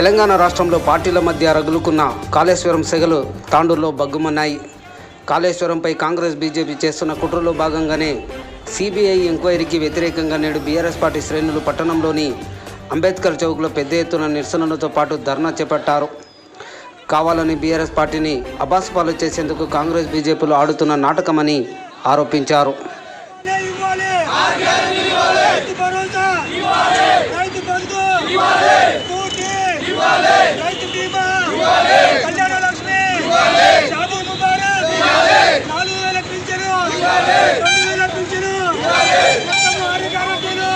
తెలంగాణ రాష్ట్రంలో పార్టీల మధ్య రగులుకున్న కాళేశ్వరం సెగలు తాండూరులో బగ్గుమన్నాయి. కాళేశ్వరంపై కాంగ్రెస్ బీజేపీ చేస్తున్న కుట్రలో భాగంగానే సిబిఐ ఎంక్వైరీకి వ్యతిరేకంగా నేడు బీఆర్ఎస్ పార్టీ శ్రేణులు పట్టణంలోని అంబేద్కర్ చౌక్లో పెద్ద ఎత్తున నిరసనలతో పాటు ధర్నా చేపట్టారు. కావాలని బీఆర్ఎస్ పార్టీని అబాసుపాలు చేసేందుకు కాంగ్రెస్ బీజేపీలు ఆడుతున్న నాటకమని ఆరోపించారు. ఇవ్వాలి రైతు రైతు బంధు స్కూటీ రైతు బీమా కళ్యాణ లక్ష్మి షాదీ ముబారక్ నాలుగు వేల పింఛను రెండు వేల పింఛను మొత్తం ఆరు గ్యారెంటీలు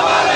మోర్యా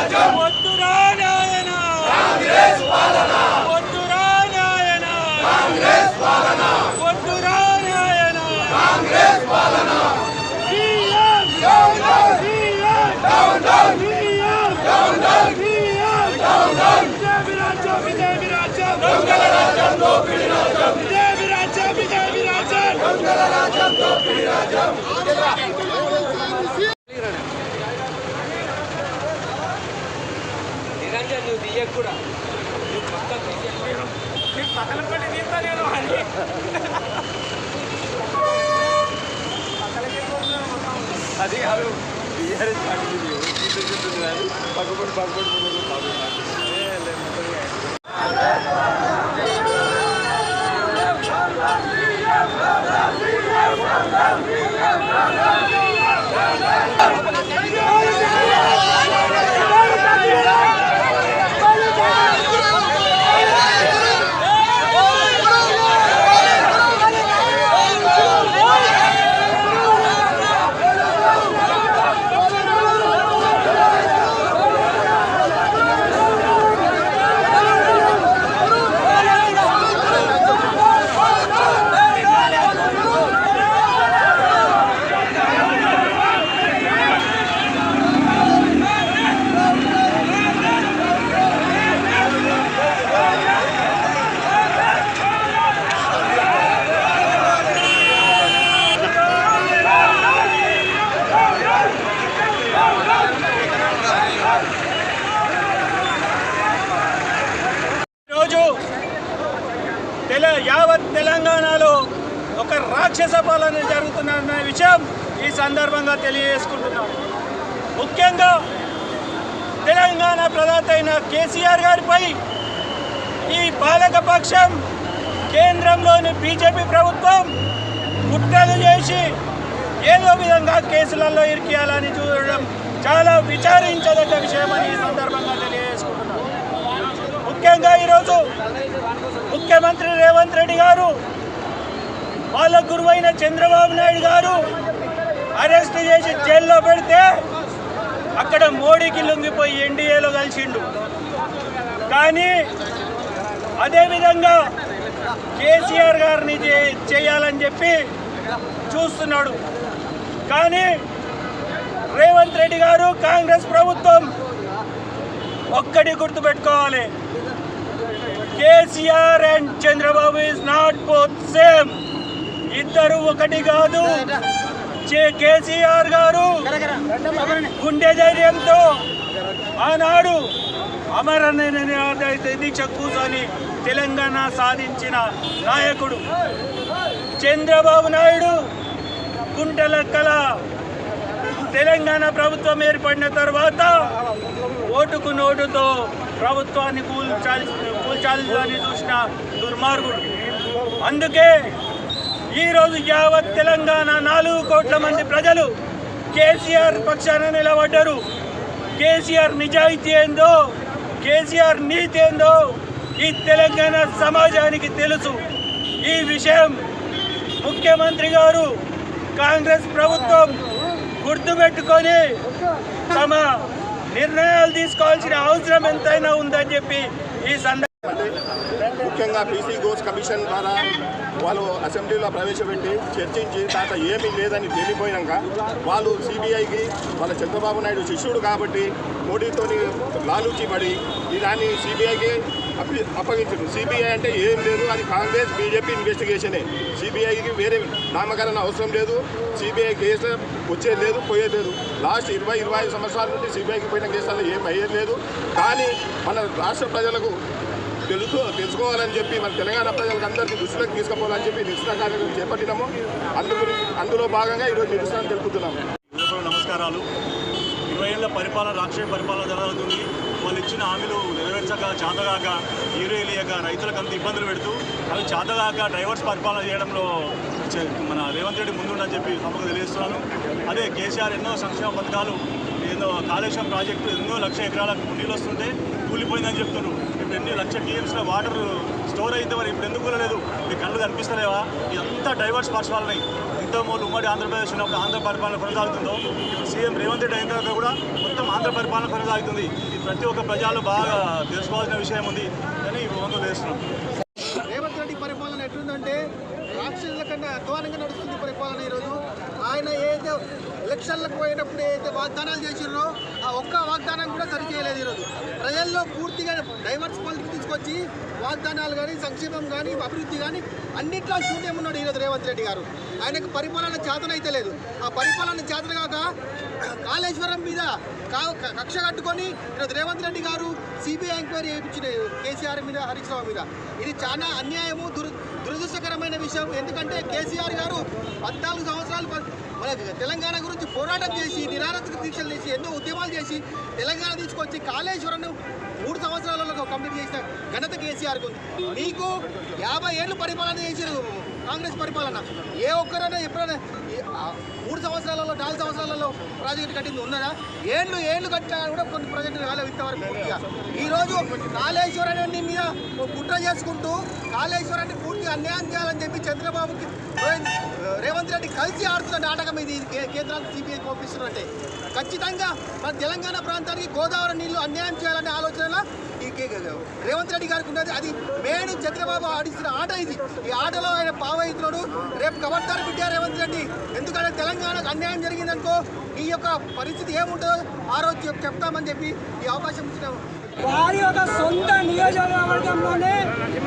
వద్దురా నాయన వద్దురా నాయన వద్దురా నాయన సీఎం సీఎం సీఎం సీఎం ఇదేమి రాజ్యం ఇదేమి రాజ్యం. ఇదేమి రాజ్యం ఇదేమి రాజ్యం. నిరంజన్ నువ్వు తీయకు కూడా నువ్వు పక్కన తీసేసి పక్కన పెట్టి తీస్తా నేను అని అది కాదు బీఆర్ఎస్ పార్టీ పక్కపడి పక్కపడి జరుగుతున్న విషయం ఈ సందర్భంగా తెలియజేసుకుంటున్నాం. ముఖ్యంగా తెలంగాణ ప్రధాత అయిన కేసీఆర్ గారిపై ఈ పాలకపక్షం కేంద్రంలోని బీజేపీ ప్రభుత్వం కుట్రలు చేసి ఏదో విధంగా కేసులలో ఇరికియాలని చూడడం చాలా విచారించదగ్గ విషయమని ఈ సందర్భంగా తెలియజేసుకుంటున్నాను ముఖ్యంగా ఈరోజు ముఖ్యమంత్రి రేవంత్ రెడ్డి గారు వాళ్ళ గురువైన చంద్రబాబు నాయుడు గారు అరెస్ట్ చేసి జైల్లో పెడితే అక్కడ మోడీకి లొంగిపోయి ఎన్డీఏలో కలిసిండు. కానీ అదేవిధంగా కేసీఆర్ గారిని చే- చేయాలని చెప్పి చూస్తున్నాడు. కానీ రేవంత్ రెడ్డి గారు కాంగ్రెస్ ప్రభుత్వం ఒక్కటి గుర్తుపెట్టుకోవాలి. KCR and Chandrababu is not both same. ఇద్దరు ఒకటి కాదు. చే- కేసీఆర్ గారు గుండె ధైర్యంతో ఆనాడు అమరణ దీక్ష కూర్చొని తెలంగాణ సాధించిన నాయకుడు చంద్రబాబు నాయుడు గుంటల తెలంగాణ ప్రభుత్వం ఏర్పడిన తర్వాత ఓటుకు నోటుతో ప్రభుత్వాన్ని కూల్చాలి కూల్చాలని చూసిన దుర్మార్గుడు. అందుకే ఈరోజు యావత్ తెలంగాణ నాలుగు కోట్ల మంది ప్రజలు కేసీఆర్ పక్షాన నిలబడ్డారు. కేసీఆర్ నిజాయితీ ఏందో కేసీఆర్ నీతి ఏందో ఈ తెలంగాణ సమాజానికి తెలుసు. ఈ విషయం ముఖ్యమంత్రి గారు కాంగ్రెస్ ప్రభుత్వం గుర్తుపెట్టుకొని తమ నిర్ణయాలు తీసుకోవాల్సిన అవసరం ఎంతైనా ఉందని చెప్పి ఈ సందర్భంగా ముఖ్యంగా బీసీ గోస్ కమిషన్ ద్వారా వాళ్ళు అసెంబ్లీలో ప్రవేశపెట్టి చర్చించి తాత ఏమీ లేదని తేలిపోయాక వాళ్ళు సిబిఐకి వాళ్ళ చంద్రబాబు నాయుడు శిష్యుడు కాబట్టి మోడీతోని లాలూచి పడి దాన్ని సిబిఐకి అప్పి అప్పగించారు సిబిఐ అంటే ఏం లేదు అది కాంగ్రెస్ బీజేపీ ఇన్వెస్టిగేషనే. సిబిఐకి వేరే నామకరణ అవసరం లేదు సిబిఐ కేసు వచ్చేది లేదు పోయేది లేదు. లాస్ట్ ఇరవై ఇరవై ఐదు సంవత్సరాల నుండి సిబిఐకి పోయిన కేసులలో ఏం అయ్యేది లేదు. కానీ మన రాష్ట్ర ప్రజలకు తెలుసు తెలుసుకోవాలని చెప్పి మన తెలంగాణ ప్రజలకు అందరికీ దృష్టిలోకి తీసుకుపోవాలని చెప్పి నిరసన కార్యక్రమం చేపట్టినాము. అందు అందులో భాగంగా ఈరోజు నిరసన తెలుపుతున్నాము నమస్కారాలు. ఇరవై ఏళ్ళ పరిపాలన రాక్షస పరిపాలన జరుగుతుంది వాళ్ళు ఇచ్చిన హామీలు నెరవేర్చక చేతగాక ఈరేలియక రైతులకు అంత ఇబ్బందులు పెడుతూ అవి చేతగాక డ్రైవర్స్ పరిపాలన చేయడంలో చే- మన రేవంత్ రెడ్డి ముందుండని చెప్పి తమకు తెలియజేస్తున్నాను. అదే కేసీఆర్ ఎన్నో సంక్షేమ పథకాలు ఏదో కాళేశ్వరం ప్రాజెక్టు ఎన్నో లక్ష ఎకరాలకు నీళ్ళు వస్తుంటే కూలిపోయిందని చెప్తున్నారు. ఎన్ని లక్ష టీఎంసీల వాటర్ స్టోర్ అయితే మరి ఇప్పుడు ఎందుకు లేదు మీ కళ్ళు కనిపిస్తలేవా? ఇదంతా డైవర్స్ పరిపాలన ఇంతకుముందు ఉమ్మడి ఆంధ్రప్రదేశ్ ఉన్నప్పుడు ఆంధ్ర పరిపాలన కొనసాగుతుందో? ఇప్పుడు సీఎం రేవంత్ రెడ్డి అయిన తర్వాత కూడా మొత్తం ఆంధ్ర పరిపాలన కొనసాగుతుంది. ఇది ప్రతి ఒక్క ప్రజలు బాగా తెలుసుకోవాల్సిన విషయం ఉంది. అని వంతు చేస్తున్నాం రేవంత్ రెడ్డి పరిపాలన ఎట్లుందంటే రాక్షసుల కన్నా అధ్వానంగా నడుస్తుంది పరిపాలన ఈరోజు. ఆయన ఏదైతే ఎలక్షన్లకు పోయినప్పుడు ఏదైతే వాగ్దానాలు చేసిర్రో ఆ ఒక్క వాగ్దానం కూడా సరిచేయలేదు ఈరోజు. ప్రజల్లో పూర్తిగా డైవర్స్ పాలిటిక్స్ తీసుకొచ్చి వాగ్దానాలు కానీ సంక్షేమం కానీ అభివృద్ధి కానీ అన్నింటిలో శూన్యం ఉన్నాడు ఈరోజు రేవంత్ రెడ్డి గారు. ఆయనకు పరిపాలన చేతనైతే లేదు. ఆ పరిపాలన చేతన కాక కాళేశ్వరం మీద కా- క- కక్ష కట్టుకొని ఈరోజు రేవంత్ రెడ్డి గారు సిబిఐ ఎంక్వైరీ చేయించిన కేసీఆర్ మీద హరీష్ రావు మీద. ఇది చాలా అన్యాయము దుర్ దురదృష్టకరమైన విషయం. ఎందుకంటే కేసీఆర్ గారు పద్నాలుగు సంవత్సరాలు మన తెలంగాణ గురించి పోరాటం చేసి నిరారతక దీక్షలు చేసి ఎన్నో ఉద్యమాలు చేసి తెలంగాణ తీసుకొచ్చి కాళేశ్వరంను మూడు సంవత్సరాలలో కంప్లీట్ చేసిన ఘనత కేసీఆర్కి ఉంది. మీకు యాభై ఏళ్ళు పరిపాలన చేసారు కాంగ్రెస్ పరిపాలన. ఏ ఒక్కరైనా ఎప్పుడైనా మూడు సంవత్సరాలలో నాలుగు సంవత్సరాలలో ప్రాజెక్టు కట్టింది ఉన్నదా? ఏళ్ళు ఏళ్ళు కట్టినా కూడా కొన్ని ప్రాజెక్టులు కాలేవు ఇంతవరకు పూర్తిగా. ఈరోజు కాళేశ్వరాన్ని మీద కుట్ర చేసుకుంటూ కాళేశ్వరాన్ని పూర్తిగా అన్యాయం చేయాలని చెప్పి చంద్రబాబుకి రేవంత్ రెడ్డి కలిసి ఆడుతున్న నాటకం ఇది. కే- కేంద్రానికి సిబిఐ పంపిస్తున్నట్టే ఖచ్చితంగా మన తెలంగాణ ప్రాంతానికి గోదావరి నీళ్ళు అన్యాయం చేయాలనే ఆలోచన ఈ రేవంత్ రెడ్డి గారికి ఉన్నది. అది మేను చంద్రబాబు ఆడిస్తున్న ఆట ఇది. ఈ ఆటలో ఆయన పావైతున్నాడు. రేపు కబడ్తారు బిడ్డ రేవంత్ రెడ్డి. ఎందుకంటే తెలంగాణకు అన్యాయం జరిగిందనుకో ఈ యొక్క పరిస్థితి ఏముంటుందో ఆ రోజు చెప్తామని చెప్పి ఈ అవకాశం ఇచ్చిన వారి యొక్క సొంత నియోజకవర్గంలోనే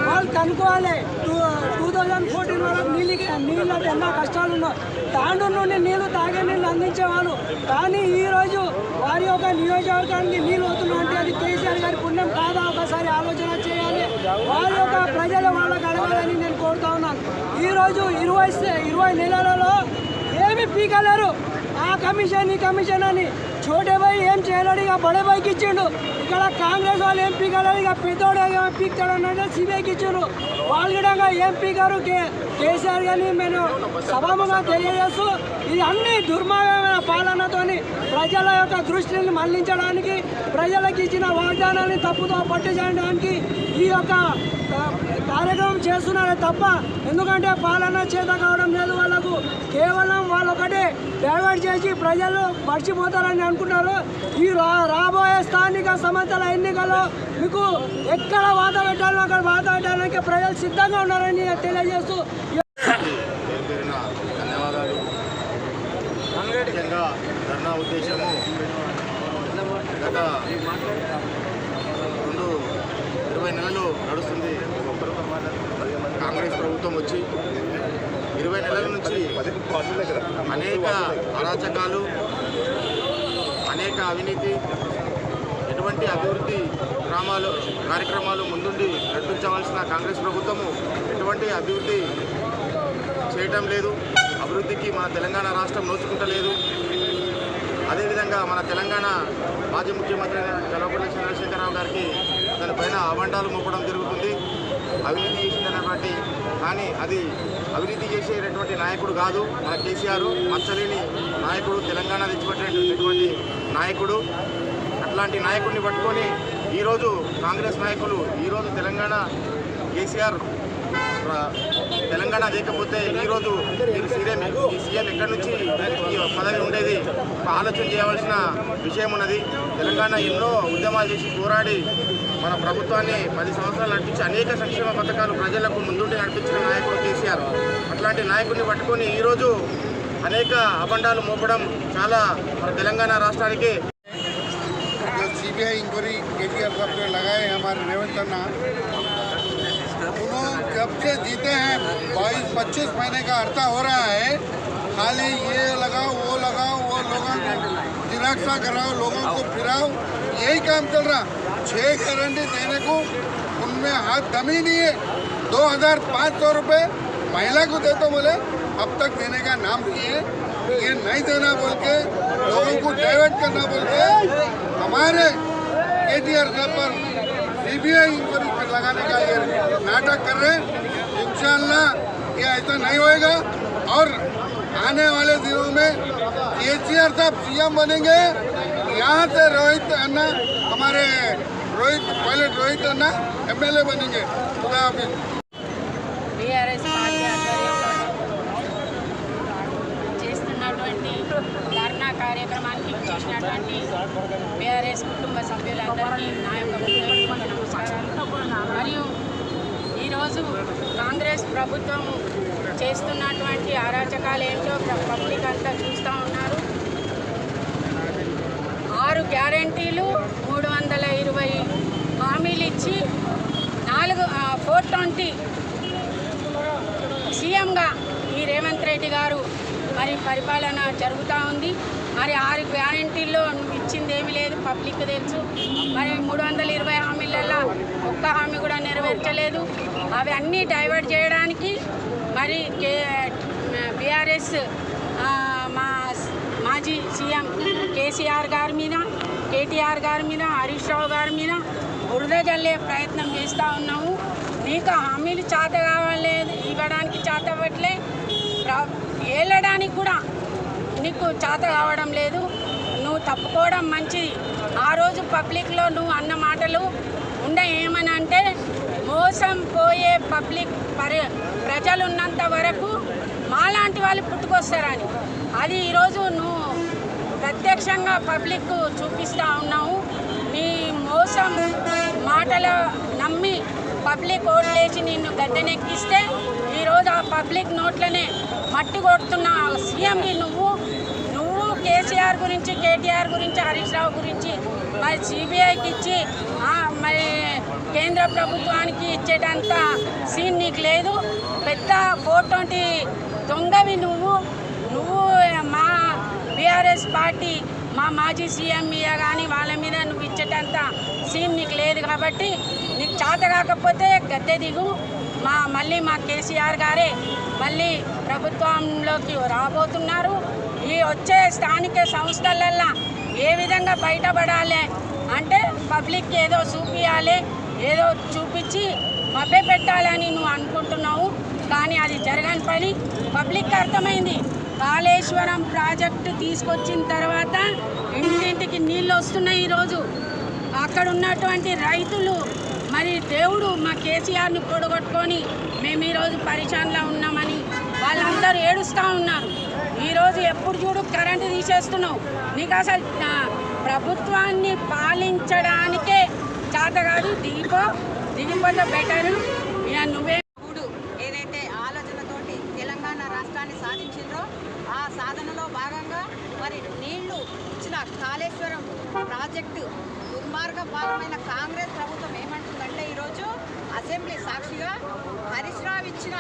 వాళ్ళు కనుక్కోవాలి. టూ టూ థౌజండ్ ఫోర్టీన్ వరకు నీళ్ళకి నీళ్ళకి ఎన్నో కష్టాలు ఉన్నాయి దాంట్లో నుండి నీళ్ళు తాగే నీళ్ళు అందించేవాళ్ళు. కానీ ఈరోజు వారి యొక్క నియోజకవర్గానికి నీళ్ళు అవుతున్నాయంటే అది కేసీఆర్ గారి పుణ్యం కాదా? ఒకసారి ఆలోచన చేయాలి. వారి యొక్క ప్రజలు వాళ్ళకి అడగాలని నేను కోరుతా ఉన్నాను. ఈరోజు ఇరవై ఇరవై నెలలలో ఏమి పీకలేరు. ఆ కమిషన్ ఈ కమిషన్ అని చోటే భాయ్ ఏం చేయలేడు ఇక బడే బైకి ఇచ్చిండు. ఇక్కడ కాంగ్రెస్ వాళ్ళు ఏం పీకలేడు ఇక పెద్దోడు పీకుతాడు అన్నట్టు సిబిఐకి ఇచ్చిండు. వాళ్ళు కూడా ఏం పీకారు? కే కేసీఆర్ కానీ మేము సభాముగా తెలియజేస్తూ ఇది అన్ని దుర్మార్గమైన పాలనతోని ప్రజల యొక్క దృష్టిని మళ్ళించడానికి ప్రజలకు ఇచ్చిన వాగ్దానాన్ని తప్పుతో పట్టించడానికి ఈ యొక్క కార్యక్రమం చేస్తున్నారే తప్ప ఎందుకంటే పాలన చేత కావడం లేదు. వాళ్ళకు కేవలం వాళ్ళు ఒకటే డైవర్ట్ చేసి ప్రజలు మర్చిపోతారని అనుకుంటారు ఈ రా రాబోయే స్థానిక సంస్థల ఎన్నికల్లో మీకు ఎక్కడ వాత పెట్టాలో అక్కడ వాత పెట్టడానికి ప్రజలు సిద్ధంగా ఉన్నారని తెలియజేస్తూ ధన్యవాదాలు ముఖ్యంగా ధర్నా ఉద్దేశము గత రెండు ఇరవై నెలలు నడుస్తుంది కాంగ్రెస్ ప్రభుత్వం వచ్చి ఇరవై నెలల నుంచి అనేక అరాచకాలు అనేక అవినీతి ఎటువంటి అభివృద్ధి గ్రామాలు కార్యక్రమాలు ముందుండి నడిపించవలసిన కాంగ్రెస్ ప్రభుత్వము ఎటువంటి అభివృద్ధి చేయటం లేదు. అభివృద్ధికి మన తెలంగాణ రాష్ట్రం నోచుకుంటలేదు. అదేవిధంగా మన తెలంగాణ మాజీ ముఖ్యమంత్రి అయిన కల్వకుంట్ల చంద్రశేఖరరావు గారికి దానిపైన అవండాలు మోపడం జరుగుతుంది. అవినీతి చేసిందన్నటువంటి కానీ అది అవినీతి చేసేటటువంటి నాయకుడు కాదు. మన కేసీఆర్ మచ్చలేని నాయకుడు తెలంగాణ తెచ్చిపెట్టేటటువంటి నాయకుడు అట్లాంటి నాయకుడిని పట్టుకొని ఈరోజు కాంగ్రెస్ నాయకులు ఈరోజు తెలంగాణ కేసీఆర్ తెలంగాణ లేకపోతే ఈరోజు ఈ సీఎం ఈ సీఎం ఎక్కడి నుంచి ఈ పదవి ఉండేది? ఆలోచన చేయవలసిన విషయం ఉన్నది. తెలంగాణ ఎన్నో ఉద్యమాలు చేసి పోరాడి మన ప్రభుత్వాన్ని పది సంవత్సరాలు నడిపించి అనేక సంక్షేమ పథకాలు ప్రజలకు ముందుండి నడిపించిన నాయకుడు కేసీఆర్. అట్లాంటి నాయకుడిని పట్టుకొని ఈరోజు అనేక అబండాలు మోపడం చాలా మన తెలంగాణ రాష్ట్రానికి जो CBI inquiry K T R sahab ने लगाए हैं हमारे रेवंत अन्ना उन्होंने जब से जीते हैं बाईस पच्चीस महीने का अर्था हो रहा है खाली ये लगाओ वो लगाओ वो लोगों को निराक्षा कराओ लोगों को फिराओ यही काम चल रहा छः गारंटी देने को उनमें हाथ दम ही नहीं है दो हजार पाँच सौ रुपये महिला को दे तो बोले अब तक देने का नाम दिए ये नहीं देना बोल के, लोगों को डाइवर्ट करना बोल के, हमारे के टी आर पर सीबीआई लगाने का ये नाटक कर रहे हैं। इंशाल्लाह ये ऐसा नहीं होएगा। और आने वाले दिनों में के साहब सीएम बनेंगे। यहाँ से रोहित अन्ना, हमारे रोहित पायलट रोहित अन्ना एमएलए बनेंगे। खुदा हाफिज। కార్యక్రమానికి చేసినటువంటి బీఆర్ఎస్ కుటుంబ సభ్యులందరికీ నా యొక్క నమస్కారాలు. మరియు ఈరోజు కాంగ్రెస్ ప్రభుత్వం చేస్తున్నటువంటి అరాచకాలు ఏంటో ప్ర- పబ్లిక్ అంతా చూస్తూ ఉన్నారు. ఆరు గ్యారంటీలు మూడు వందల ఇరవై హామీలు ఇచ్చి నాలుగు ఫోర్ ట్వంటీ సీఎంగా ఈ రేవంత్ రెడ్డి గారు మరి పరిపాలన జరుగుతూ ఉంది. మరి ఆరు గ్యారంటీల్లో నువ్వు ఇచ్చింది ఏమీ లేదు పబ్లిక్ తెలుసు. మరి మూడు వందల ఇరవై హామీలలో ఒక్క హామీ కూడా నెరవేర్చలేదు. అవి అన్నీ డైవర్ట్ చేయడానికి మరి కే బీఆర్ఎస్ మా మాజీ సీఎం కేసీఆర్ గారి మీద కేటీఆర్ గారి మీద హరీష్ రావు గారి మీద బురద జల్లే ప్రయత్నం చేస్తూ ఉన్నాము. నీకు హామీలు చేత కావాలి ఇవ్వడానికి చేత అవ్వట్లే. ఏలడానికి కూడా నీకు చేత కావడం లేదు. నువ్వు తప్పుకోవడం మంచిది. ఆ రోజు పబ్లిక్లో నువ్వు అన్న మాటలు ఉండ ఏమని అంటే మోసం పోయే పబ్లిక్ పరి ప్రజలు ఉన్నంత వరకు మాలాంటి వాళ్ళు పుట్టుకొస్తారని. అది ఈరోజు నువ్వు ప్రత్యక్షంగా పబ్లిక్ చూపిస్తూ ఉన్నావు. నీ మోసం మాటల నమ్మి పబ్లిక్ ఓట్లేసి నిన్ను గద్దెనెక్కిస్తే ఈరోజు ఆ పబ్లిక్ నోట్లనే మట్టి కొడుతున్న సీఎంని నువ్వు కేసీఆర్ గురించి కేటీఆర్ గురించి హరీష్ రావు గురించి మరి సిబిఐకి ఇచ్చి మరి కేంద్ర ప్రభుత్వానికి ఇచ్చేటంత సీన్ నీకు లేదు. పెద్ద ఫోర్ ట్వంటీ దొంగవి నువ్వు. నువ్వు మా బీఆర్ఎస్ పార్టీ మా మాజీ సీఎం మీద కానీ వాళ్ళ మీద నువ్వు ఇచ్చేటంత సీన్ నీకు లేదు కాబట్టి నీకు చేత కాకపోతే గద్దె దిగు. మా మళ్ళీ మా కేసీఆర్ గారే మళ్ళీ ప్రభుత్వంలోకి రాబోతున్నారు. ఈ వచ్చే స్థానిక సంస్థలల్లో ఏ విధంగా బయటపడాలి అంటే పబ్లిక్ ఏదో చూపించాలి ఏదో చూపించి మభ్య పెట్టాలని నువ్వు అనుకుంటున్నావు. కానీ అది జరగని పని. పబ్లిక్ అర్థమైంది. కాళేశ్వరం ప్రాజెక్టు తీసుకొచ్చిన తర్వాత ఇంటింటికి నీళ్ళు వస్తున్నాయి ఈరోజు. అక్కడ ఉన్నటువంటి రైతులు మరి దేవుడు మా కేసీఆర్ని పొడగొట్టుకొని మేము ఈరోజు పరిశానలో ఉన్నామని వాళ్ళందరూ ఏడుస్తూ ఉన్నారు. ఈరోజు ఎప్పుడు చూడు కరెంటు తీసేస్తున్నావు? నీకు అసలు ప్రభుత్వాన్ని పాలించడానికే చేత కాదు దిగిపో దిగిపోతే బెటర్ ఇక నువ్వే చూడు ఏదైతే ఆలోచనతోటి తెలంగాణ రాష్ట్రాన్ని సాధించిందో ఆ సాధనలో భాగంగా మరి నీళ్ళు ఇచ్చిన కాళేశ్వరం ప్రాజెక్టు దుర్మార్గ భాగమైన కాంగ్రెస్ ప్రభుత్వం ఏమంటుందంటే ఈరోజు అసెంబ్లీ సాక్షిగా హరీష్ రావు ఇచ్చిన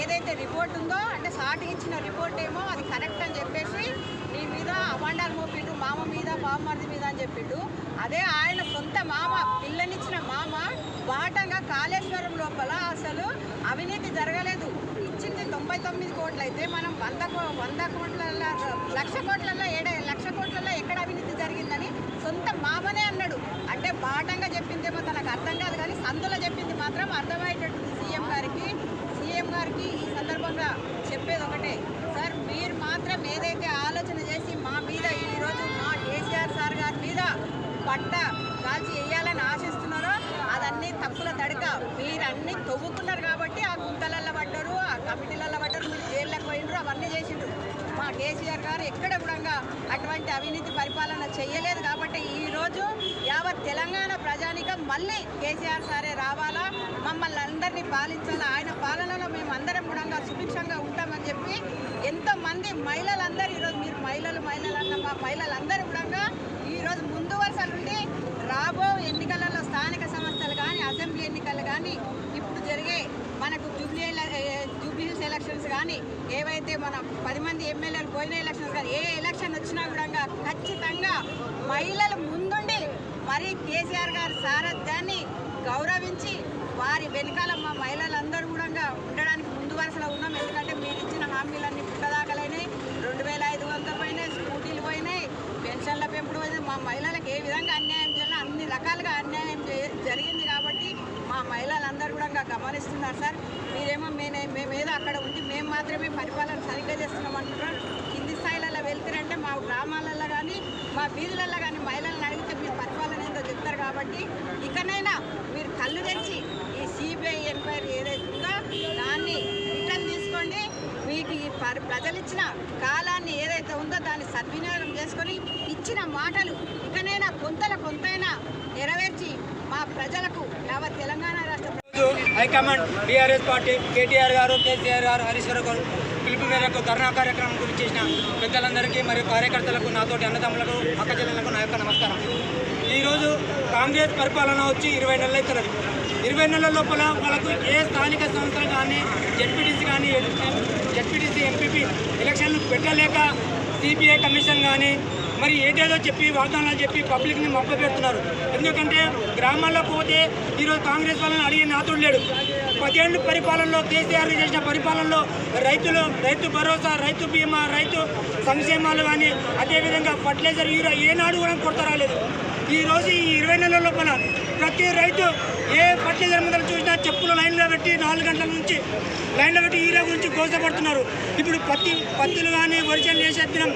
ఏదైతే రిపోర్ట్ ఉందో అంటే సాటి ఇచ్చిన రిపోర్ట్ ఏమో అది కరెక్ట్ అని చెప్పేసి నీ మీద అవాండాలు మోపిండు మామ మీద బామ్మర్ది మీద అని చెప్పిండు. అదే ఆయన సొంత మామ పిల్లనిచ్చిన మామ బాటంగా కాళేశ్వరం లోపల అసలు అవినీతి జరగలేదు. ఇచ్చింది తొంభై తొమ్మిది కోట్లు అయితే మనం వంద కో- వంద కోట్ల లక్ష కోట్లలో ఏడ లక్ష కోట్లలో ఎక్కడ అవినీతి జరిగిందని సొంత మామనే అన్నాడు. అంటే బాటంగా చెప్పిందేమో తనకు అర్థం కాదు కానీ సందులో చెప్పింది మాత్రం అర్థమయ్యేటట్టు సీఎం గారికి సీఎం గారికి ఈ సందర్భంగా చెప్పేది ఒకటే. సార్ మీరు మాత్రం ఏదైతే ఆలోచన చేసి మా మీద ఈరోజు మా కేసీఆర్ సార్ గారి మీద పట్ట కాల్చి వేయాలని ఆశిస్తున్నారో అదన్నీ తప్పుల తడక మీరు అన్ని తవ్వుకున్నారు కాబట్టి ఆ గుంతలల్లో పడ్డారు ఆ కమిటీలలో పడ్డారు మీరు జైల్లోకి పోయినరు అవన్నీ చేసిండ్రు. మా కేసీఆర్ గారు ఎక్కడ కూడా అటువంటి అవినీతి పరిపాలన చేయలేదు కాబట్టి ఈరోజు యావత్ తెలంగాణ ప్రజానికం మళ్ళీ కేసీఆర్ సారే రావాలా? మమ్మల్ని అందరినీ పాలించాలా ఆయన పాలనలో మేము అందరం కూడా సుభిక్షంగా ఉంటామని చెప్పి ఎంతో మంది మహిళలందరూ ఈరోజు మీరు మహిళలు మహిళలు అన్న మా మహిళలందరూ కూడా ఈరోజు ముందు వరుస నుండి రాబో ఎన్నికలలో స్థానిక సంస్థలు కానీ అసెంబ్లీ ఎన్నికలు కానీ ఇప్పుడు జరిగే మనకు జూబ్లీ జూబ్లీస్ ఎలక్షన్స్ కానీ ఏవైతే మన పది మంది ఎమ్మెల్యేలు పోయిన ఎలక్షన్స్ కానీ ఏ ఎలక్షన్ వచ్చినా కూడా ఖచ్చితంగా మహిళలు ముందుండి మరి కేసీఆర్ గారి సారథ్యాన్ని గౌరవించి వారి వెనకాల మా మహిళలందరూ కూడా ఉండడానికి ముందు వరుసలో ఉన్నాం. ఎందుకంటే మీరు ఇచ్చిన హామీలన్నీ మా మహిళలకు ఏ విధంగా అన్యాయం చేయాలో అన్ని రకాలుగా అన్యాయం జరిగింది కాబట్టి మా మహిళలందరూ కూడా గమనిస్తున్నారు సార్. మీరేమో మేనే మేమేదో అక్కడ ఉండి మేము మాత్రమే పరిపాలన సరిగ్గా చేస్తున్నాం అంటున్నారు. కింది స్థాయిలలో వెళ్తారంటే మా గ్రామాలలో కానీ మా వీధులలో కానీ మహిళలను అడిగితే మీరు పరిపాలన ఏందో చెప్తారు కాబట్టి ఇకనైనా మీరు కళ్ళు తెచ్చి ఈ సిబిఐ ఎంక్వైరీ ఏదైతే ఉందో దాన్ని రిటర్న్ తీసుకోండి. మీకు ఈ పరి- ప్రజలు ఇచ్చిన కాలాన్ని ఏదైతే ఉందో దాన్ని సద్వినియోగం చేసుకొని ఇచ్చిన మాటలు ఇకనైనా కొంతల కొంతైనా నెరవేర్చి మా ప్రజలకు నవ తెలంగాణ రాష్ట్ర హైకమాండ్ బీఆర్ఎస్ పార్టీ కేటీఆర్ గారు కేసీఆర్ గారు హరీశ్వర గారు పిలుపు మేరకు ధర్నా కార్యక్రమం గురించి చేసిన పెద్దలందరికీ మరియు కార్యకర్తలకు నాతోటి అన్నదమ్ములకు అక్క నా యొక్క నమస్కారం. ఈరోజు కాంగ్రెస్ పరిపాలన వచ్చి ఇరవై నెలలు అవుతున్నది. ఇరవై నెలల లోపల వాళ్ళకు ఏ స్థానిక సంస్థలు కానీ జడ్పీటీసీ కానీ జెడ్పీటీసీ ఎంపీపీ ఎలక్షన్లు పెట్టలేక సిపిఐ కమిషన్ కానీ మరి ఏదేదో చెప్పి వాగ్దానాలు చెప్పి పబ్లిక్ని మబ్బ పెడుతున్నారు ఎందుకంటే గ్రామాల్లో పోతే ఈరోజు కాంగ్రెస్ వాళ్ళని అడిగే నాతుడు లేడు. పదేళ్ళు పరిపాలనలో కేసీఆర్ చేసిన పరిపాలనలో రైతులు రైతు భరోసా రైతు బీమా రైతు సంక్షేమాలు కానీ అదేవిధంగా ఫర్టిలైజర్ యూరియా ఏనాడు కూడా కొరత రాలేదు. ఈరోజు ఈ ఇరవై నెలల లోపల ప్రతి రైతు ఏ ఫర్టిలైజర్ ముందర చూసినా చెప్పులు లైన్లో పెట్టి నాలుగు గంటల నుంచి లైన్లో పెట్టి ఈరో గురించి గోసపడుతున్నారు. ఇప్పుడు పత్తి పత్తులు కానీ వరిచలు చేసే దినం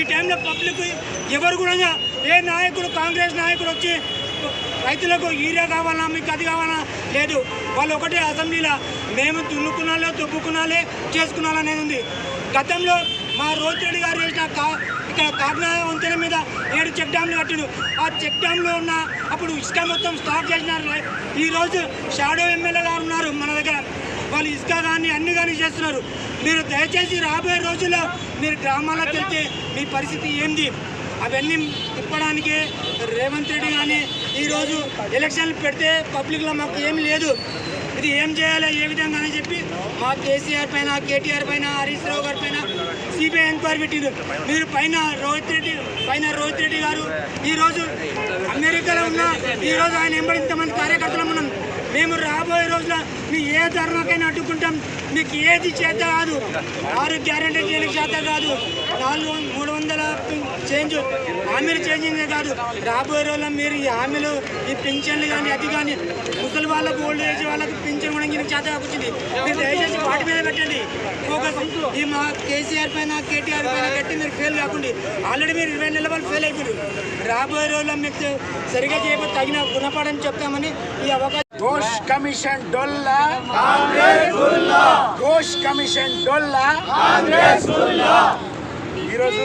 ఈ టైంలో పబ్లిక్ ఎవరు కూడా ఏ నాయకుడు కాంగ్రెస్ నాయకుడు వచ్చి రైతులకు యూరియా కావాలా మీకు అది కావాలా? లేదు. వాళ్ళు ఒకటే అసెంబ్లీలో మేము దున్నుకున్నాలే దుబ్బుకున్నాలే చేసుకున్నాలనేది ఉంది. గతంలో మా రోహిత్ రెడ్డి గారు చేసిన కా ఇక్కడ కాకినాడ వంతెన మీద ఏడు చెక్ డ్యామ్లు కట్టిడు. ఆ చెక్ డ్యామ్లో ఉన్న అప్పుడు ఇసుక మొత్తం స్టార్ట్ చేసినారు. ఈరోజు షాడో ఎమ్మెల్యే గారు ఉన్నారు మన దగ్గర. వాళ్ళు ఇసుక కానీ అన్ని కానీ చేస్తున్నారు. మీరు దయచేసి రాబోయే రోజుల్లో మీరు గ్రామాలకు వెళ్తే మీ పరిస్థితి ఏంది? అవన్నీ తిప్పడానికి రేవంత్ రెడ్డి కానీ ఈరోజు ఎలక్షన్లు పెడితే పబ్లిక్లో మాకు ఏమీ లేదు. ఇది ఏం చేయాలి ఏ విధంగా అని చెప్పి మా కేసీఆర్ పైన కేటీఆర్ పైన హరీష్ రావు గారి పైన సిబిఐ ఎంక్వైరీ పెట్టింది మీరు పైన రోహిత్ రెడ్డి పైన రోహిత్ రెడ్డి గారు ఈరోజు అమెరికాలో ఉన్న ఈరోజు ఆయన ఎంబడి ఇంతమంది కార్యకర్తలు ఉన్నాం మేము రాబోయే రోజుల మీ ఏ ధర్మకైనా అడ్డుకుంటాం. మీకు ఏది చేత కాదు. ఆరు గ్యారెంటీ చేయడానికి చేత కాదు. నాలుగు మూడు వందల చేంజ్ హామీలు చేంజింగ్ కాదు. రాబోయే రోజుల్లో మీరు ఈ హామీలు ఈ పింఛన్లు కానీ అది కానీ ముసలి వాళ్ళకు ఓల్డ్ ఏజ్ వాళ్ళకి పింఛన్ కూడా ఇంక చేత వచ్చింది మీరు దయచేసి వాటి మీద పెట్టండి. ఫోకస్ ఈ మా కేసీఆర్ పైన కేటీఆర్ పైన కట్టి మీరు ఫెయిల్ కాకుండా. ఆల్రెడీ మీరు ఇరవై నెలల వాళ్ళు ఫెయిల్ అయిపోయారు రాబోయే రోజుల్లో మీకు సరిగా చేయకపోతే తగిన గుణపాఠం చెప్తామని ఈ అవకాశం ఘోష్ కమిషన్ డొల్లా. ఘోష్ కమిషన్ డొల్లా. ఈరోజు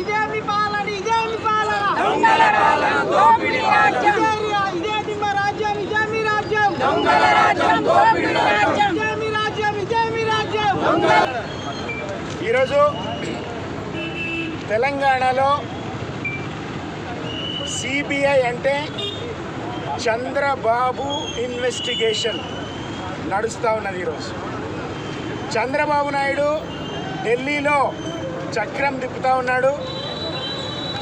ఇదేమి పాలన ఇదేమి పాలన ఇదేమి మా రాజ్యం ఇదేమి రాజ్యం ఇదేమి రాజ్యం ఇదేమి రాజ్యం ఈరోజు తెలంగాణలో సిబిఐ అంటే చంద్రబాబు ఇన్వెస్టిగేషన్ నడుస్తూ ఉన్నది ఈరోజు. చంద్రబాబు నాయుడు ఢిల్లీలో చక్రం తిప్పుతూ ఉన్నాడు.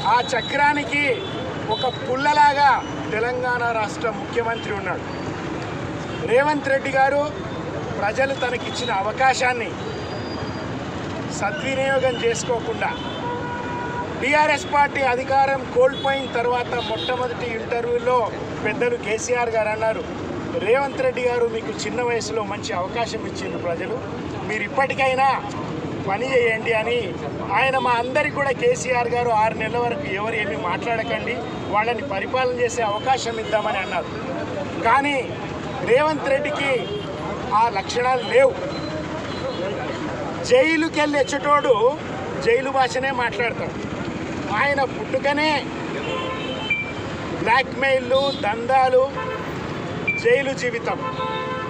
ఆ చక్రానికి ఒక పుల్లలాగా తెలంగాణ రాష్ట్ర ముఖ్యమంత్రి ఉన్నాడు. రేవంత్ రెడ్డి గారు ప్రజలు తనకిచ్చిన అవకాశాన్ని సద్వినియోగం చేసుకోకుండా బీఆర్ఎస్ పార్టీ అధికారం కోల్పోయిన తర్వాత మొట్టమొదటి ఇంటర్వ్యూలో పెద్దలు కేసీఆర్ గారు అన్నారు రేవంత్ రెడ్డి గారు మీకు చిన్న వయసులో మంచి అవకాశం ఇచ్చింది ప్రజలు. మీరు ఇప్పటికైనా పని చేయండి అని ఆయన మా అందరికి కూడా కేసీఆర్ గారు ఆరు నెలల వరకు ఎవరు ఏమి మాట్లాడకండి. వాళ్ళని పరిపాలన చేసే అవకాశం ఇద్దామని అన్నారు. కానీ రేవంత్ రెడ్డికి ఆ లక్షణాలు లేవు. జైలుకెళ్ళి వచ్చేటోడు జైలు భాషనే మాట్లాడతాడు. ఆయన పుట్టుకనే బ్లాక్మెయిల్లు దందాలు జైలు జీవితం.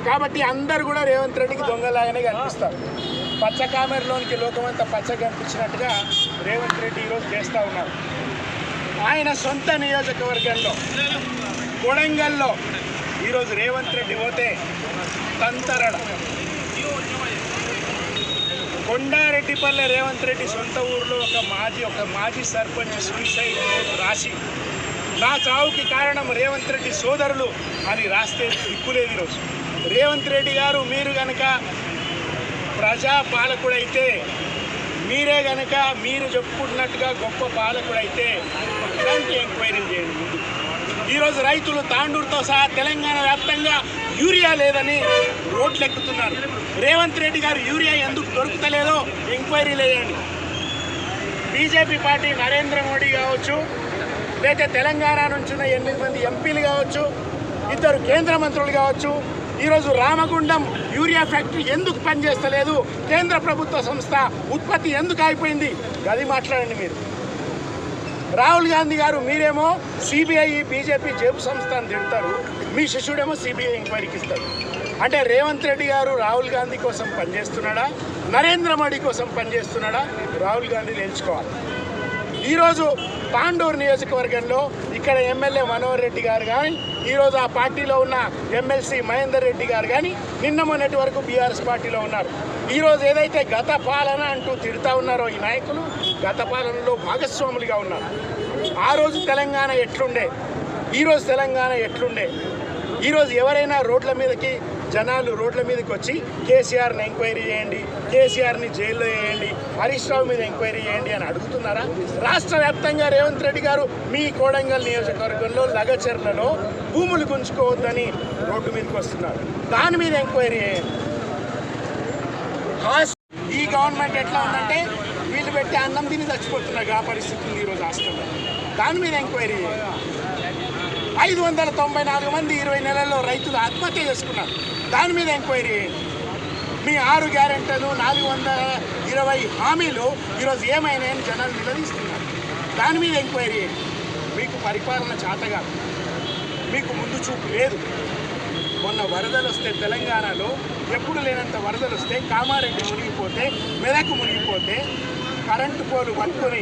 కాబట్టి అందరు కూడా రేవంత్ రెడ్డికి దొంగలాగానే కనిపిస్తారు. పచ్చ కామెరలోనికి లోకమంతా పచ్చ కనిపించినట్టుగా రేవంత్ రెడ్డి ఈరోజు చేస్తూ ఉన్నారు. ఆయన సొంత నియోజకవర్గంలో కొడంగల్లో ఈరోజు రేవంత్ రెడ్డి పోతే తంతరడ. కొండారెడ్డిపల్లె రేవంత్ రెడ్డి సొంత ఊర్లో ఒక మాజీ ఒక మాజీ సర్పంచ్ సూసైడ్ నోట్ రాసి నా చావుకి కారణం రేవంత్ రెడ్డి సోదరులు అని రాస్తే దిక్కులేదు ఈరోజు. రేవంత్ రెడ్డి గారు మీరు గనక ప్రజా పాలకుడైతే మీరే గనక మీరు చెప్పుకుంటున్నట్టుగా గొప్ప పాలకుడైతే ఇలాంటి ఎంక్వైరీ చేయండి. ముందు ఈరోజు రైతులు తాండూరుతో సహా తెలంగాణ వ్యాప్తంగా యూరియా లేదని రోడ్లు ఎక్కుతున్నారు రేవంత్ రెడ్డి గారు యూరియా ఎందుకు దొరుకుతలేదో ఎంక్వైరీ లేదండి. బీజేపీ పార్టీ నరేంద్ర మోడీ కావచ్చు లేదా తెలంగాణ నుంచి ఉన్న ఎనిమిది మంది ఎంపీలు కావచ్చు ఇద్దరు కేంద్ర మంత్రులు కావచ్చు ఈరోజు రామగుండం యూరియా ఫ్యాక్టరీ ఎందుకు పనిచేస్తలేదు కేంద్ర ప్రభుత్వ సంస్థ ఉత్పత్తి ఎందుకు అయిపోయింది అది మాట్లాడండి మీరు. రాహుల్ గాంధీ గారు మీరేమో సిబిఐ బీజేపీ జేబు సంస్థ అని తిడతారు. మీ శిష్యుడేమో సిబిఐ ఎంక్వైరీకి ఇస్తాడు. అంటే రేవంత్ రెడ్డి గారు రాహుల్ గాంధీ కోసం పనిచేస్తున్నాడా? నరేంద్ర మోడీ కోసం పనిచేస్తున్నాడా? రాహుల్ గాంధీ నేర్చుకోవాలి. ఈరోజు పాండూరు నియోజకవర్గంలో ఇక్కడ ఎమ్మెల్యే మనోహర్ రెడ్డి గారు కానీ ఈరోజు ఆ పార్టీలో ఉన్న ఎమ్మెల్సీ మహేందర్ రెడ్డి గారు కానీ నిన్న మొన్నటి వరకు బీఆర్ఎస్ పార్టీలో ఉన్నారు. ఈరోజు ఏదైతే గత పాలన అంటూ తిడుతూ ఉన్నారో ఈ నాయకులు గత పాలనలో భాగస్వాములుగా ఉన్నారు. ఆ రోజు తెలంగాణ ఎట్లుండే? ఈరోజు తెలంగాణ ఎట్లుండే? ఈరోజు ఎవరైనా రోడ్ల మీదకి జనాలు రోడ్ల మీదకి వచ్చి కేసీఆర్ని ఎంక్వైరీ చేయండి కేసీఆర్ని జైల్లో వేయండి హరీష్ రావు మీద ఎంక్వైరీ చేయండి అని అడుగుతున్నారా? రాష్ట్ర వ్యాప్తంగా రేవంత్ రెడ్డి గారు మీ కోడంగల్ నియోజకవర్గంలో లగచర్లలో భూములు గుంజుకోవద్దని రోడ్డు మీదకి వస్తున్నారు. దాని మీద ఎంక్వైరీ చేయండి. ఈ గవర్నమెంట్ ఎట్లా ఉందంటే వీళ్ళు పెట్టి అన్నం తిని చచ్చిపోతున్నారు. ఆ పరిస్థితి ఉంది ఈరోజు హాస్టల్లో దాని మీద ఎంక్వైరీ చేయండి. ఐదు వందల తొంభై నాలుగు మంది ఇరవై నెలల్లో రైతులు ఆత్మహత్య చేసుకున్నారు. దాని మీద ఎంక్వైరీ చేయండి. మీ ఆరు గ్యారెంటీలు నాలుగు వందల ఇరవై హామీలు ఈరోజు ఏమైనాయని జనాలు నిలదీస్తున్నారు. దాని మీద ఎంక్వైరీ చేయండి. మీకు పరిపాలన చాతగా మీకు ముందు చూపు లేదు. మొన్న వరదలు వస్తే తెలంగాణలో ఎప్పుడు లేనంత వరదలు వస్తే కామారెడ్డి మునిగిపోతే మెదక్ మునిగిపోతే కరెంటు పోలు పట్టుకొని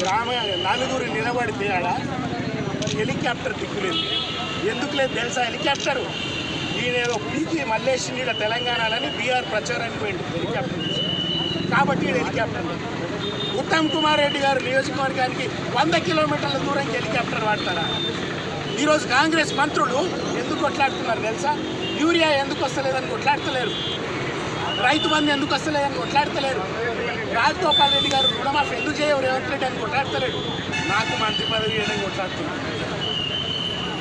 గ్రామ నలుగురు నిలబడితే ఆడ హెలికాప్టర్ దిక్కులేదు. ఎందుకు లేదు తెలుసా? హెలికాప్టరు. ఈయనేదో పీకి మల్లేష్ నీడ తెలంగాణలని బీఆర్ ప్రచారానికి పోయింది హెలికాప్టర్ కాబట్టి ఈయన హెలికాప్టర్ ఉత్తమ్ కుమార్ రెడ్డి గారు నియోజకవర్గానికి వంద కిలోమీటర్ల దూరంకి హెలికాప్టర్ వాడతారా? ఈరోజు కాంగ్రెస్ మంత్రులు ఎందుకు కొట్లాడుతున్నారు తెలుసా? యూరియా ఎందుకు వస్తలేదని కొట్లాడతలేరు. రైతు బంధు ఎందుకు వస్తలేదని కొట్లాడతలేరు. రాజగోపాల్ రెడ్డి గారు రుణమాఫీ ఎందుకు చేయవు రేవంత్ రెడ్డి అని కొట్లాడతలేడు నాకు మంత్రి పదవి ఇవ్వడం కొట్లాడుతున్నాను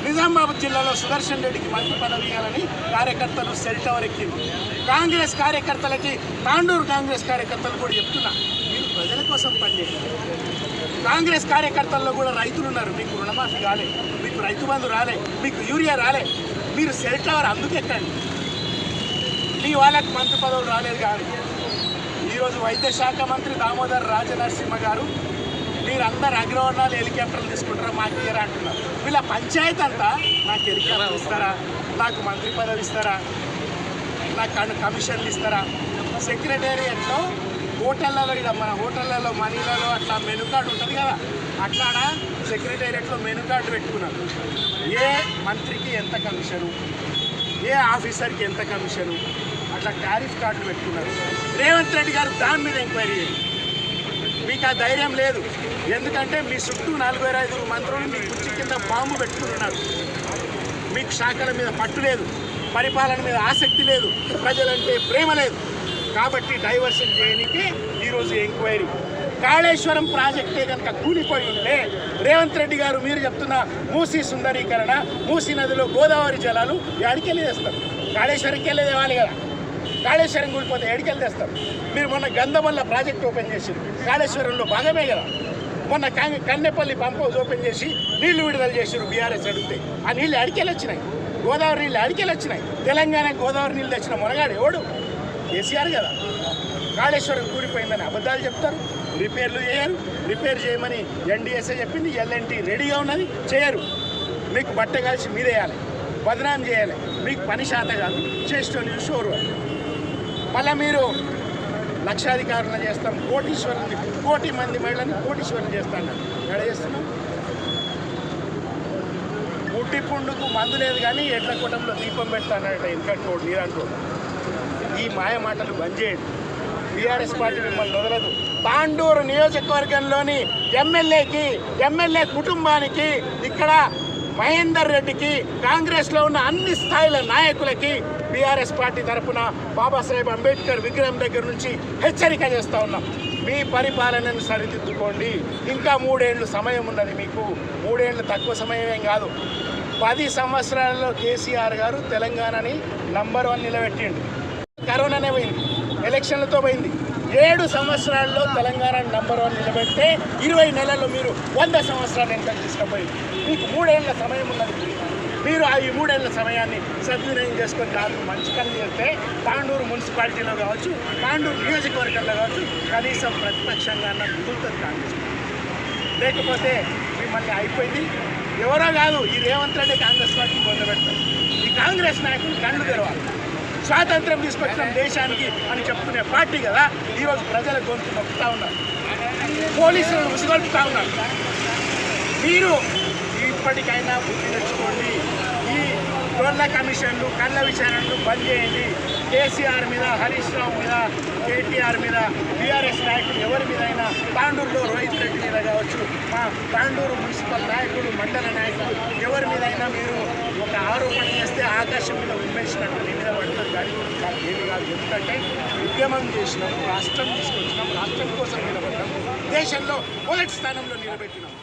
నిజామాబాద్ జిల్లాలో సుదర్శన్ రెడ్డికి మంత్రి పదవి ఇవ్వాలని కార్యకర్తలు సెల్ టవర్ ఎక్కింది. కాంగ్రెస్ కార్యకర్తలకి తాండూరు కాంగ్రెస్ కార్యకర్తలు కూడా చెప్తున్నా మీరు ప్రజల కోసం పనిచేయాలి కాంగ్రెస్ కార్యకర్తల్లో కూడా రైతులు ఉన్నారు మీకు రుణమాఫీ రాలే మీకు రైతు బంధు రాలే మీకు యూరియా రాలే మీరు సెల్ టవర్ అందుకెక్కండి మీ వాళ్ళకి మంత్రి పదవులు రాలేదు కానీ. ఈరోజు వైద్య శాఖ మంత్రి దామోదర్ రాజనరసింహ గారు మీరందరు అగ్రవర్ణాలు హెలికాప్టర్లు తీసుకుంటారా? మాకు ఇయ్యరా అంటున్నారు. వీళ్ళ పంచాయతీ అంతా నాకు హెలికాప్టర్ ఇస్తారా? నాకు మంత్రి పదవి ఇస్తారా? నాకు కమిషన్లు ఇస్తారా? సెక్రటేరియట్లో హోటళ్ళలో ఇక్కడ మన హోటళ్ళలో మనీలలో అట్లా మెనూ కార్డు ఉంటుంది కదా? అట్లా సెక్రటేరియట్లో మెనూ కార్డు పెట్టుకున్నారు ఏ మంత్రికి ఎంత కమిషను? ఏ ఆఫీసర్కి ఎంత కమిషను? అట్లా టారిఫ్ కార్డులు పెట్టుకున్నారు. రేవంత్ రెడ్డి గారు దాని మీద ఎంక్వైరీ చేయండి. మీకు ఆ ధైర్యం లేదు. ఎందుకంటే మీ చుట్టూ నలభై ఐదుగురు మంత్రులు మీ కుర్చీ కింద బాంబు పెట్టుకున్నారు మీకు శాఖల మీద పట్టు లేదు. పరిపాలన మీద ఆసక్తి లేదు. ప్రజలంటే ప్రేమ లేదు. కాబట్టి డైవర్షన్ చేయడానికి ఈరోజు ఎంక్వైరీ. కాళేశ్వరం ప్రాజెక్టే కనుక కూలిపోయి ఉంటే రేవంత్ రెడ్డి గారు మీరు చెప్తున్న మూసీ సుందరీకరణ మూసీ నదిలో గోదావరి జలాలు ఎడికెళ్ళి తెస్తారు. కాళేశ్వరంకి వెళ్ళి తేవాలి కదా. కాళేశ్వరం కూలిపోతే ఎడికెళ్ళి తెస్తారు. మీరు మొన్న గంధమల్ల ప్రాజెక్ట్ ఓపెన్ చేసింది. కాళేశ్వరంలో భాగమే కదా. మొన్న కాంగ- కన్నెపల్లి పంప్ హౌస్ ఓపెన్ చేసి నీళ్ళు విడుదల చేసారు బీఆర్ఎస్ అడిగితే. ఆ నీళ్ళు అడికెళ్ళి వచ్చినాయి. గోదావరి నీళ్ళు అడికెళ్ళి వచ్చినాయి. తెలంగాణ గోదావరి నీళ్ళు తెచ్చిన మొనగాడు ఎవడు? కేసీఆర్ కదా. కాళేశ్వరం కూలిపోయిందని అబద్ధాలు చెప్తారు. రిపేర్లు చేయరు. రిపేర్ చేయమని ఎన్డీఎస్ఏ చెప్పింది. ఎల్ఎన్టీ రెడీగా ఉన్నది. చేయరు. మీకు బట్ట కలిసి మీరేయాలి బదనాం చేయాలి. మీకు పని శాత కాదు. చేసేటోళ్ళు షోరు మళ్ళీ మీరు లక్షాధికారులను చేస్తాం కోటీశ్వరుని కోటి మంది మహిళని కోటీశ్వరుని చేస్తాను ఎక్కడ చేస్తున్నాం? ముట్టి పుండుకు మందు లేదు కానీ ఎడ్ల కూటంలో దీపం పెడతానట ఎందుకంటే నీరంటోడు ఈ మాయ మాటలు బంద్ చేయండి. టీఆర్ఎస్ పార్టీ మిమ్మల్ని వదలదు. తాండూరు నియోజకవర్గంలోని ఎమ్మెల్యేకి ఎమ్మెల్యే కుటుంబానికి ఇక్కడ మహేందర్ రెడ్డికి కాంగ్రెస్లో ఉన్న అన్ని స్థాయిల నాయకులకి బీఆర్ఎస్ పార్టీ తరఫున బాబాసాహెబ్ అంబేద్కర్ విగ్రహం దగ్గర నుంచి హెచ్చరిక చేస్తూ ఉన్నాం. మీ పరిపాలనను సరిదిద్దుకోండి. ఇంకా మూడేళ్ళు సమయం ఉన్నది మీకు. మూడేళ్ళు తక్కువ సమయమేం కాదు. పది సంవత్సరాలలో కేసీఆర్ గారు తెలంగాణని నంబర్ వన్ నిలబెట్టిండు. కరోనానే పోయింది. ఎలక్షన్లతో పోయింది. ఏడు సంవత్సరాల్లో తెలంగాణ నంబర్ వన్ నిలబెడితే ఇరవై నెలల్లో మీరు వంద సంవత్సరాలు ఎంత తీసుకుపోయి మీకు మూడేళ్ళ సమయం ఉన్నది. మీరు ఆ ఈ మూడేళ్ళ సమయాన్ని సద్వినియోగం చేసుకొని దానికి మంచి పని చేస్తే తాండూరు మున్సిపాలిటీలో కావచ్చు తాండూరు నియోజకవర్గంలో కావచ్చు కనీసం ప్రతిపక్షంగా అన్న మిగులుతుంది కాంగ్రెస్ లేకపోతే మిమ్మల్ని అయిపోయింది. ఎవరో కాదు ఈ రేవంత్ రెడ్డి కాంగ్రెస్ పార్టీని పొందబెడతారు ఈ కాంగ్రెస్ నాయకులు కళ్ళు తెరవాలి. స్వాతంత్రం తీసుకొచ్చిన దేశానికి అని చెప్పుకునే పార్టీ కదా ఈరోజు ప్రజల గొంతు నొక్కుతా ఉన్నారు. పోలీసులను ఉసిగొల్పుతా ఉన్నారు. మీరు ఇప్పటికైనా బుద్ధి తెచ్చుకోండి. ఈ గొర్రెల కమిషన్లు కళ్ళ విచారణలు బంద్ చేయండి. కేసీఆర్ మీద హరీష్ రావు మీద కేటీఆర్ మీద బీఆర్ఎస్ నాయకులు ఎవరి మీదైనా తాండూరులో రోహిత్ రెడ్డి మీద కావచ్చు మా తాండూరు మున్సిపల్ నాయకులు మండల నాయకులు ఎవరి మీదైనా మీరు ఒక ఆరోపణ చేస్తే ఆకాశం మీద ఉమ్మేసినట్టు మీ మీద పడుతుంది కానీ కాదు ఏమి కాదు. ఎందుకంటే ఉద్యమం చేసినాం రాష్ట్రం తీసుకొచ్చినాం రాష్ట్రం కోసం నిలబడ్డాం దేశంలో మొదటి స్థానంలో నిలబెట్టినాం.